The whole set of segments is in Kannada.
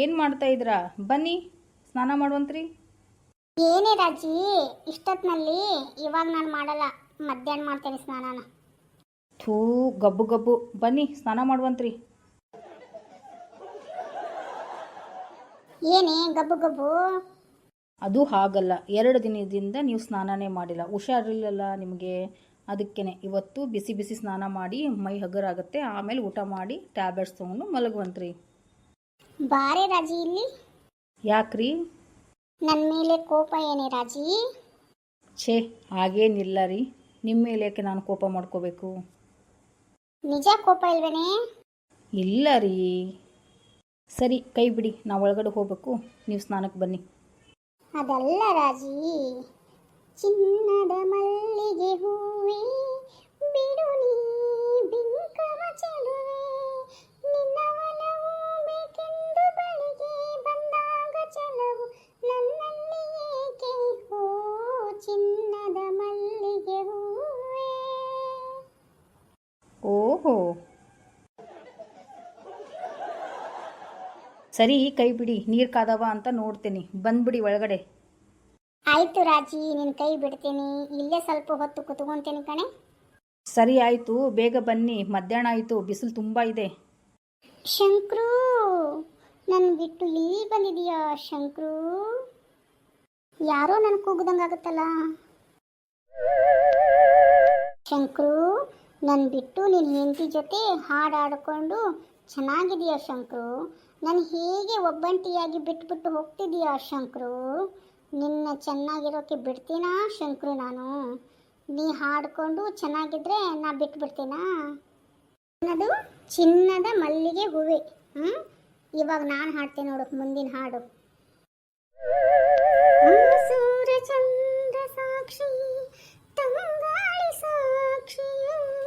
ಏನು ಮಾಡ್ತಾ ಇದ್ರಾ ಬನ್ನಿ ಸ್ನಾನ ಮಾಡುವಂತ್ರಿ. ಏನೇ ರಾಜಿ ಇಷ್ಟೊತ್ತಿನಲ್ಲಿ ಇವಾಗ ನಾನು ಮಾಡಲ್ಲ ಮಧ್ಯಾಹ್ನ ಮಾಡ್ತೇನೆ ಸ್ನಾನನ. ಥೂ ಗಬ್ಬು ಗಬ್ಬು. ಬನ್ನಿ ಸ್ನಾನ ಮಾಡುವಂತ್ರಿ. ಏನೇ ಗಬ್ಬು ಗಬ್ಬು? ಅದು ಹಾಗಲ್ಲ ಎರಡು ದಿನದಿಂದ ನೀವು ಸ್ನಾನನೇ ಮಾಡಿಲ್ಲ. ಹುಷಾರಿಲ್ಲಲ್ಲ ನಿಮಗೆ? ಅದಕ್ಕೇನೆ ಇವತ್ತು ಬಿಸಿ ಬಿಸಿ ಸ್ನಾನ ಮಾಡಿ ಮೈ ಹಗರಾಗುತ್ತೆ ಆಮೇಲೆ ಊಟ ಮಾಡಿ ಟ್ಯಾಬ್ಲೆಟ್ಸ್ ತೊಗೊಂಡು ಮಲಗುವಂತ್ರಿ. ಬಾರೆ ರಾಜಿ ಇಲ್ಲಿ. ಯಾಕ್ರಿ? ನನ್ನ ಮೇಲೆ ಕೋಪ ಏನೇ ರಾಜಿ? ಛೇ ಹಾಗೇನಿಲ್ಲ ರೀ. ನಿಮ್ಮ ಮೇಲೆ ಯಾಕೆ ನಾನು ಕೋಪ ಮಾಡ್ಕೋಬೇಕು? ನಿಜ ಕೋಪ ಇಲ್ವೇನೆ? ಇಲ್ಲ ರೀ. ಸರಿ ಕೈ ಬಿಡಿ. ನಾವು ಒಳಗಡೆ ಹೋಗ್ಬೇಕು. ನೀವು ಸ್ನಾನಕ್ಕೆ ಬನ್ನಿ. ಅದಲ್ಲ ರಾಜಿ. ಚಿನ್ನದ ಮಲ್ಲಿಗೆ ಹೂವೇ ಬಿಡು ನೀ. ಓಹೋ. ಸರಿ ಕೈ ಬಿಡಿ ನೀರು ಕಾದವ ಅಂತ ನೋಡ್ತೀನಿ. ಬಂದ್ಬಿಡಿ ಒಳಗಡೆ. ಆಯ್ತು ರಾಜಿ ನಿನ್ ಕೈ ಬಿಡ್ತೀನಿ. ಇಲ್ಲೇ ಸ್ವಲ್ಪ ಹೊತ್ತು ಕುತ್ಕೊಂತೀನಿ ಕಣೆ. ಸರಿ ಆಯಿತು ಬೇಗ ಬನ್ನಿ. ಮಧ್ಯಾಹ್ನ ಆಯಿತು ಬಿಸಿಲು ತುಂಬ ಇದೆ. ಶಂಕ್ರು ನನ್ ಬಿಟ್ಟು ಇಲ್ಲಿ ಬಂದಿದೀಯಾ ಶಂಕ್ರು? ಯಾರೋ ನನ್ ಕೂಗ್ದಂಗಾಗುತ್ತಲ್ಲ? ಶಂಕ್ರು ನನ್ ಬಿಟ್ಟು ನಿನ್ನ ಹೆಂಡತಿ ಜೊತೆ ಹಾಡಾಡ್ಕೊಂಡು ಚೆನ್ನಾಗಿದೆಯಾ ಶಂಕ್ರು? ನಾನು ಹೇಗೆ ಒಬ್ಬಂಟಿಯಾಗಿ ಬಿಟ್ಬಿಟ್ಟು ಹೋಗ್ತಿದೀಯಾ ಶಂಕ್ರು? ನಿನ್ನ ಚೆನ್ನಾಗಿರೋಕ್ಕೆ ಬಿಡ್ತೀನಾ ಶಂಕ್ರು ನಾನು? ನೀ ಹಾಡ್ಕೊಂಡು ಚೆನ್ನಾಗಿದ್ರೆ ನಾ ಬಿಟ್ಬಿಡ್ತೀನಾ? ಅನ್ನೋದು ಚಿನ್ನದ ಮಲ್ಲಿಗೆ ಹೂವೆ. ಹ್ಞೂ ಇವಾಗ ನಾನು ಹಾಡ್ತೀನಿ ನೋಡು, ಮುಂದಿನ ಹಾಡು. ಸೂರ್ಯಚಂದ್ರ ಚಂದ್ರ ಸಾಕ್ಷಿ, ತಂಗಾಳಿ ಸಾಕ್ಷಿಯು.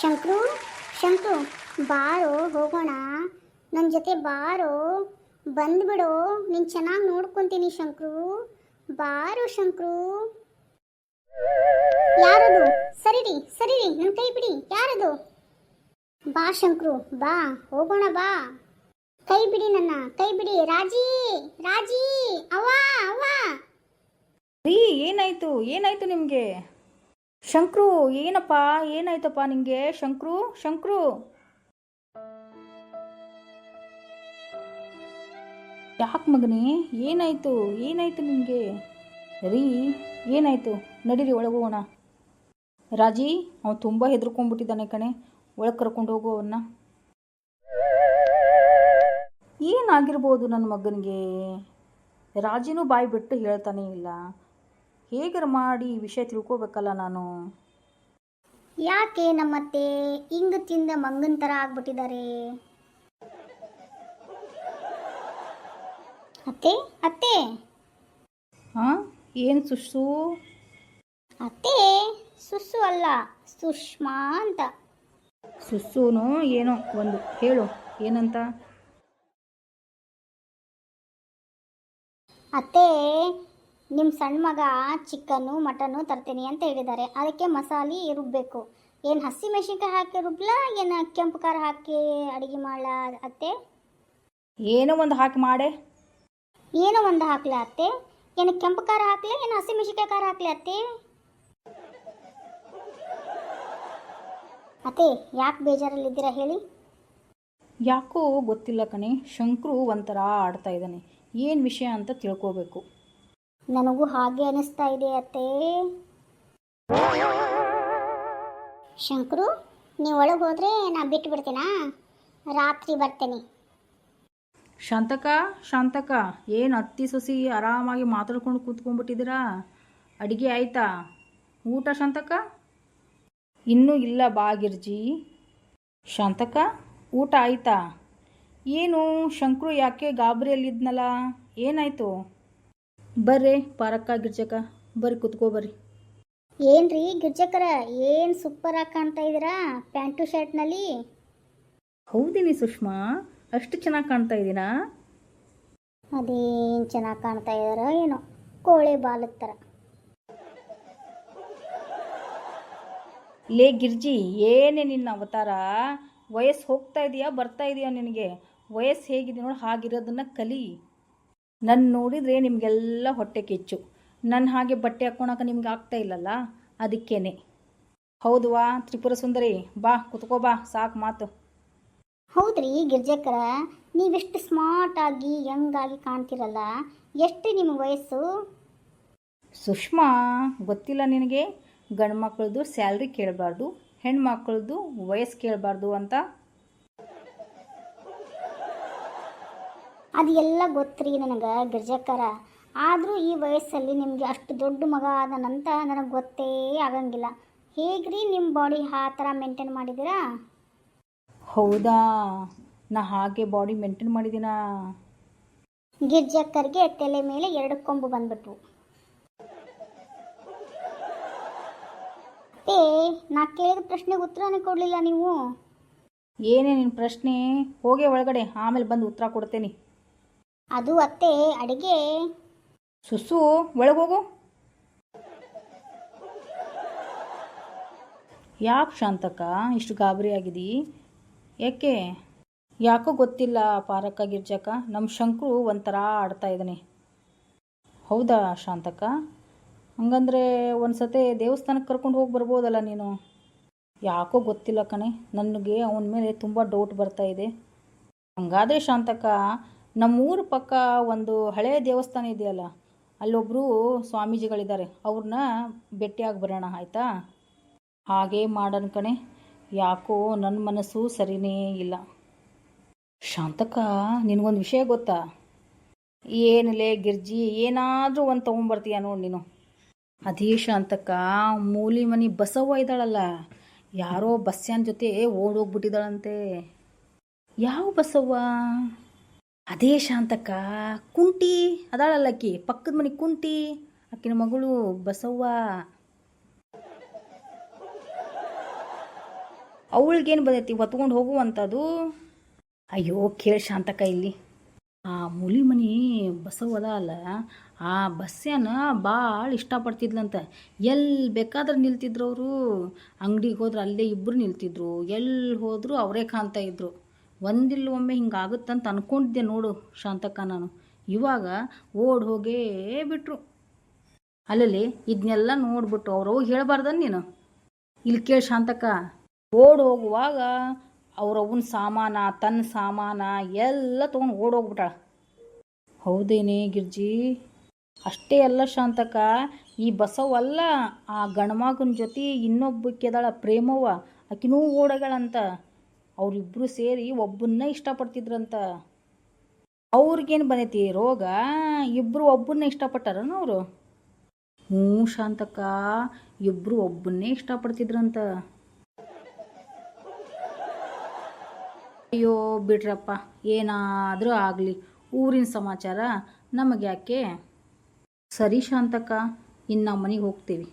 ಶಂಕ್ರು, ಶಂಕರು, ಬಾರೋ, ಹೋಗೋಣ. ನನ್ನ ಜೊತೆ ಬಾರೋ. ಬಂದ್ಬಿಡು ನೀನು ಚೆನ್ನಾಗಿ ನೋಡ್ಕೊತೀನಿ ಶಂಕ್ರು. ಬಾರೋ ಶಂಕ್ರು. ಯಾರದು? ಸರಿರಿ ಸರಿರಿ. ನನ್ನ ಕೈ ಬಿಡಿ. ಯಾರದು? ಬಾ ಶಂಕರು, ಬಾ. ಹೋಗೋಣ, ಬಾ. ಕೈ ಬಿಡಿ ನನ್ನ, ಕೈ ಬಿಡಿ. ರಾಜಿ ರಾಜಿ, ಅವ್ವ ಅವ್ವ. ರೀ, ಏನಾಯ್ತು? ಏನಾಯ್ತು ನಿಮಗೆ? ಶಂಕ್ರು, ಏನಪ್ಪ? ಏನಾಯ್ತಪ್ಪ ನಿಂಗೆ? ಶಂಕ್ರು ಶಂಕ್ರು. ಯಾಕೆ ಮಗನೇ? ಏನಾಯ್ತು? ಏನಾಯ್ತು ನಿಮಗೆ ರೀ, ಏನಾಯ್ತು? ನಡೀರಿ ಒಳಗೆ ಹೋಗೋಣ ರಾಜಿ, ಅವನು ತುಂಬ ಹೆದರ್ಕೊಂಡ್ಬಿಟ್ಟಿದ್ದಾನೆ ಕಣೆ. ಒಳಗೆ ಕರ್ಕೊಂಡು ಹೋಗು ಅವನ್ನ ಏನಾಗಿರ್ಬೋದು ನನ್ನ ಮಗನಿಗೆ? ರಾಜಿನೂ ಬಾಯಿ ಬಿಟ್ಟು ಹೇಳ್ತಾನೇ ಇಲ್ಲ. ಹೇಗಾರ ಮಾಡಿ ಈ ವಿಷಯ ತಿಳ್ಕೊಬೇಕಲ್ಲ ನಾನು? ಯಾಕೆ ನಮ್ಮತ್ತೆ? ಹಿಂಗ ತಿಂದ ಮಂಗನ್ ತರ ಆಗ್ಬಿಟ್ಟಿದ್ದಾರೆ ಅತ್ತೆ ಅತ್ತೆ. ಹಾಂ ಏನು ಸುಶ್ಸು ಅತ್ತೆ ಸುಸ್ಸು ಅಲ್ಲ ಸುಷ್ಮಾ ಅಂತ. ಸುಸ್ಸುನು ಏನೋ ಒಂದು ಹೇಳು ಏನಂತ? ಅತ್ತೆ ನಿಮ್ಮ ಸಣ್ಣ ಮಗ ಚಿಕನ್ನು ಮಟನ್ನು ತರ್ತೀನಿ ಅಂತ ಹೇಳಿದ್ದಾರೆ. ಅದಕ್ಕೆ ಮಸಾಲೆ ರುಬ್ಬಬೇಕು ಏನು ಹಸಿ ಮೆಣಸಿನ್ಕಾಯಿ ಹಾಕಿ ರುಬ್ಲಾ ಏನು ಕೆಂಪು ಖಾರ ಹಾಕಿ ಅಡುಗೆ ಮಾಡಲ ಅತ್ತೆ? ಏನೋ ಒಂದು ಹಾಕಿ ಮಾಡೆ. ಏನೋ ಒಂದು ಹಾಕ್ಲಾ ಅತ್ತೆ? ಏನು ಕೆಂಪು ಖಾರ ಹಾಕ್ಲಿ ಏನು ಹಸಿ ಮೆಣಸಿನ್ಕಾಯಿ ಖಾರ ಹಾಕ್ಲಿ ಅತ್ತೆ? ಅತ್ತೆ ಯಾಕೆ ಬೇಜಾರಲ್ಲಿದ್ದೀರಾ ಹೇಳಿ? ಯಾಕೋ ಗೊತ್ತಿಲ್ಲ ಕಣೆ ಶಂಕರು ಒಂಥರ ಆಡ್ತಾ ಇದ್ದಾನೆ. ಏನು ವಿಷಯ ಅಂತ ತಿಳ್ಕೋಬೇಕು. ನನಗೂ ಹಾಗೆ ಅನಿಸ್ತಾ ಇದೆ ಅತ್ತೆ. ಶಂಕರು, ನೀವು ಒಳಗೆ ಹೋದರೆ ನಾ ಬಿಟ್ಟು ಬಿಡ್ತೀನಾ? ರಾತ್ರಿ ಬರ್ತೇನೆ. ಶಾಂತಕ ಶಾಂತಕ, ಏನು ಅತ್ತಿ ಸೊಸಿ ಆರಾಮಾಗಿ ಮಾತಾಡ್ಕೊಂಡು ಕೂತ್ಕೊಂಡ್ಬಿಟ್ಟಿದ್ದೀರಾ? ಅಡುಗೆ ಆಯ್ತಾ? ಊಟ ಶಾಂತಕ? ಇನ್ನೂ ಇಲ್ಲ ಬಾಗಿರ್ಜಿ ಶಾಂತಕ, ಊಟ ಆಯ್ತಾ? ಏನು, ಶಂಕರು ಯಾಕೆ ಗಾಬರಿಯಲ್ಲಿದ್ನಲ್ಲ? ಏನಾಯಿತು? ಬರ್ರಿ ಪಾರಕ್ಕ ಗಿರ್ಜಕ್ಕ ಬರ್ರಿ ಕುತ್ಕೋ ಬರ್ರಿ. ಏನ್ರಿ ಗಿರ್ಜಕರ ಏನು ಸೂಪರ್ ಆಗಿ ಕಾಣ್ತಾ ಇದ್ದೀರಾ? ಪ್ಯಾಂಟು ಶರ್ಟ್ನಲ್ಲಿ ಹೌದಿನಿ ಸುಷ್ಮಾ ಅಷ್ಟು ಚೆನ್ನಾಗಿ ಕಾಣ್ತಾ ಇದ್ದೀನಾ ಅದೇನು ಚೆನ್ನಾಗಿ ಕಾಣ್ತಾ ಇದಾರ ಏನೋ ಕೋಳಿ ಬಾಲದ ಥರ ಲೇ ಗಿರ್ಜಿ ಏನೇ ನಿನ್ನ ಅವತಾರ? ವಯಸ್ಸು ಹೋಗ್ತಾ ಇದೆಯಾ ಬರ್ತಾ ಇದೆಯಾ ನಿನಗೆ? ವಯಸ್ಸು ಹೇಗಿದೆ ನೋಡಿ ಹಾಗಿರೋದನ್ನ ಕಲಿ. ನನ್ನ ನೋಡಿದರೆ ನಿಮಗೆಲ್ಲ ಹೊಟ್ಟೆ ಕಿಚ್ಚು. ನನ್ನ ಹಾಗೆ ಬಟ್ಟೆ ಹಾಕ್ಕೊಳಕ್ಕೆ ನಿಮ್ಗೆ ಆಗ್ತಾ ಇಲ್ಲಲ್ಲ? ಅದಕ್ಕೇನೆ. ಹೌದು ವಾ ತ್ರಿಪುರ ಸುಂದರಿ. ಬಾ ಕುತ್ಕೋ ಬಾ ಸಾಕು ಮಾತು. ಹೌದ್ರಿ ಗಿರ್ಜಕ್ಕರ ನೀವೆಷ್ಟು ಸ್ಮಾರ್ಟ್ ಆಗಿ ಯಂಗ್ ಆಗಿ ಕಾಣ್ತಿರಲ್ಲ? ಎಷ್ಟು ನಿಮ್ಮ ವಯಸ್ಸು? ಸುಷ್ಮಾ ಗೊತ್ತಿಲ್ಲ ನಿನಗೆ? ಗಂಡು ಮಕ್ಕಳದು ಸ್ಯಾಲ್ರಿ ಕೇಳಬಾರ್ದು ಹೆಣ್ಮಕ್ಳದ್ದು ವಯಸ್ಸು ಕೇಳಬಾರ್ದು ಅಂತ ಅದು ಎಲ್ಲ ಗೊತ್ತ್ರಿ ನನಗೆ ಗಿರ್ಜಕ್ಕರ. ಆದರೂ ಈ ವಯಸ್ಸಲ್ಲಿ ನಿಮಗೆ ಅಷ್ಟು ದೊಡ್ಡ ಮಗ ಆದನಂತ ನನಗೆ ಗೊತ್ತೇ ಆಗಂಗಿಲ್ಲ. ಹೇಗ್ರಿ ನಿಮ್ಮ ಬಾಡಿ ಆ ಥರ ಮೇಂಟೈನ್ ಮಾಡಿದ್ದೀರಾ ಹೌದಾ? ನಾ ಹಾಗೆ ಬಾಡಿ ಮೇಂಟೈನ್ ಮಾಡಿದ್ದೀನಾ ಗಿರ್ಜಕ್ಕರಿಗೆ ತಲೆ ಮೇಲೆ ಎರಡು ಕೊಂಬು ಬಂದ್ಬಿಟ್ವು. ಏ ನಾ ಕೇಳಿದ ಪ್ರಶ್ನೆಗೆ ಉತ್ತರನೇ ಕೊಡಲಿಲ್ಲ ನೀವು. ಏನೇ ನಿನ್ನ ಪ್ರಶ್ನೆ? ಹೋಗೇ ಒಳಗಡೆ ಆಮೇಲೆ ಬಂದು ಉತ್ತರ ಕೊಡ್ತೇನೆ. ಅದು ಅತ್ತೆ, ಅಡಿಗೆ. ಸುಸು ಒಳಗೋಗು ಯಾಕೆ ಶಾಂತಕ್ಕ, ಇಷ್ಟು ಗಾಬರಿ ಆಗಿದಿ? ಯಾಕೆ ಯಾಕೋ ಗೊತ್ತಿಲ್ಲ ಪಾರಕ್ಕ, ಗಿರ್ಜಕ್ಕ. ನಮ್ಮ ಶಂಕರು ಒಂಥರ ಆಡ್ತಾ ಇದ್ದಾನೆ ಹೌದಾ ಶಾಂತಕ್ಕ? ಹಂಗಂದ್ರೆ ಒಂದು ಸತಿ ದೇವಸ್ಥಾನಕ್ಕೆ ಕರ್ಕೊಂಡು ಹೋಗಿ ಬರ್ಬೋದಲ್ಲ ನೀನು? ಯಾಕೋ ಗೊತ್ತಿಲ್ಲ ಕಣೆ. ನನಗೆ ಅವನ ಮೇಲೆ ತುಂಬ ಡೌಟ್ ಬರ್ತಾ ಇದೆ. ಹಂಗಾದ್ರೆ ಶಾಂತಕ್ಕ ನಮ್ಮೂರ ಪಕ್ಕ ಒಂದು ಹಳೆಯ ದೇವಸ್ಥಾನ ಇದೆಯಲ್ಲ ಅಲ್ಲೊಬ್ಬರು ಸ್ವಾಮೀಜಿಗಳಿದ್ದಾರೆ. ಅವ್ರನ್ನ ಭೇಟಿಯಾಗಿ ಬರೋಣ, ಆಯಿತಾ? ಹಾಗೇ ಮಾಡೋಣ ಕಣೆ. ಯಾಕೋ ನನ್ನ ಮನಸ್ಸು ಸರಿನೇ ಇಲ್ಲ. ಶಾಂತಕ್ಕ, ನಿನಗೊಂದು ವಿಷಯ ಗೊತ್ತಾ? ಏನಿಲ್ಲ ಗಿರ್ಜಿ, ಏನಾದರೂ ಒಂದು ತೊಗೊಂಬರ್ತೀಯ ನೋಡಿ ನೀನು. ಅದೇ ಶಾಂತಕ್ಕ ಮೂಲಿ ಮನಿ ಬಸವ್ವ ಇದ್ದಾಳಲ್ಲ, ಯಾರೋ ಬಸ್ಯಾನ್ ಜೊತೆ ಓಡೋಗ್ಬಿಟ್ಟಿದ್ದಾಳಂತೆ. ಯಾವ ಬಸವ್ವ? ಅದೇ ಶಾಂತಕ್ಕ, ಕುಂಟಿ, ಅದಾಳಲ್ಲ ಅಕ್ಕಿ, ಪಕ್ಕದ ಮನೆ ಕುಂಟಿ, ಆಕಿನ ಮಗಳು ಬಸವ್ವ. ಅವಳಿಗೇನು ಬಂದೈತಿ, ಹೊತ್ಕೊಂಡು ಹೋಗುವಂಥದ್ದು ಅಯ್ಯೋ, ಕೇಳಿ ಶಾಂತಕ್ಕ ಇಲ್ಲಿ. ಆ ಮುಲಿ ಮನಿ ಬಸವದ ಅಲ್ಲ ಆ ಬಸ್ಸ್ಯಾನ ಭಾಳ ಇಷ್ಟಪಡ್ತಿದ್ಲಂತ. ಎಲ್ಲಿ ಬೇಕಾದ್ರೆ ನಿಲ್ತಿದ್ರು ಅವರು? ಅಂಗಡಿಗೆ ಹೋದ್ರೆ ಅಲ್ಲೇ ಇಬ್ಬರು ನಿಲ್ತಿದ್ರು. ಎಲ್ಲಿ ಹೋದರೂ ಅವರೇ ಕಾಣ್ತಾ ಇದ್ರು. ಒಂದಿಲ್ಲ ಒಮ್ಮೆ ಹಿಂಗಾಗುತ್ತಂತ ಅನ್ಕೊಂಡಿದ್ದೆ ನೋಡು ಶಾಂತಕ್ಕ ನಾನು. ಇವಾಗ ಓಡ್ ಹೋಗೇ ಬಿಟ್ರು. ಅಲ್ಲಲ್ಲಿ ಇದನ್ನೆಲ್ಲ ನೋಡ್ಬಿಟ್ಟು ಅವ್ರು ಹೋಗಿ ಹೇಳಬಾರ್ದನ್ ನೀನು? ಇಲ್ಲಿ ಕೇಳಿ ಶಾಂತಕ್ಕ, ಓಡ್ ಹೋಗುವಾಗ ಅವ್ರವ್ವನ ಸಾಮಾನ ತನ್ನ ಸಾಮಾನ ಎಲ್ಲ ತೊಗೊಂಡು ಓಡೋಗ್ಬಿಟ್ಟಾಳ ಹೌದೇನೆ ಗಿರ್ಜಿ? ಅಷ್ಟೇ ಅಲ್ಲ ಶಾಂತಕ ಈ ಬಸವಲ್ಲ ಆ ಗಣಮಗನ ಜೊತೆ ಇನ್ನೊಬ್ಬಕ್ಕೆದಾಳ ಪ್ರೇಮವ್ವ. ಆಕಿನೂ ಓಡಗಳಂತ ಅವರಿಬ್ಬರು ಸೇರಿ ಒಬ್ಬನ್ನ ಇಷ್ಟಪಡ್ತಿದ್ರಂತ. ಅವ್ರಿಗೇನು ಬಂದೈತಿ ರೋಗ? ಇಬ್ಬರು ಒಬ್ಬನ್ನ ಇಷ್ಟಪಟ್ಟಾರನ ಅವರು? ಹ್ಞೂ ಶಾಂತಕ್ಕ ಇಬ್ಬರು ಒಬ್ಬನ್ನೇ ಇಷ್ಟಪಡ್ತಿದ್ರಂತ. ಅಯ್ಯೋ ಬಿಡ್ರಪ್ಪ, ಏನಾದರೂ ಆಗಲಿ. ಊರಿನ ಸಮಾಚಾರ ನಮಗೆ ಯಾಕೆ ಸರಿ ಶಾಂತಕ್ಕ, ಇನ್ನು ಮನೆಗೆ ಹೋಗ್ತೀವಿ.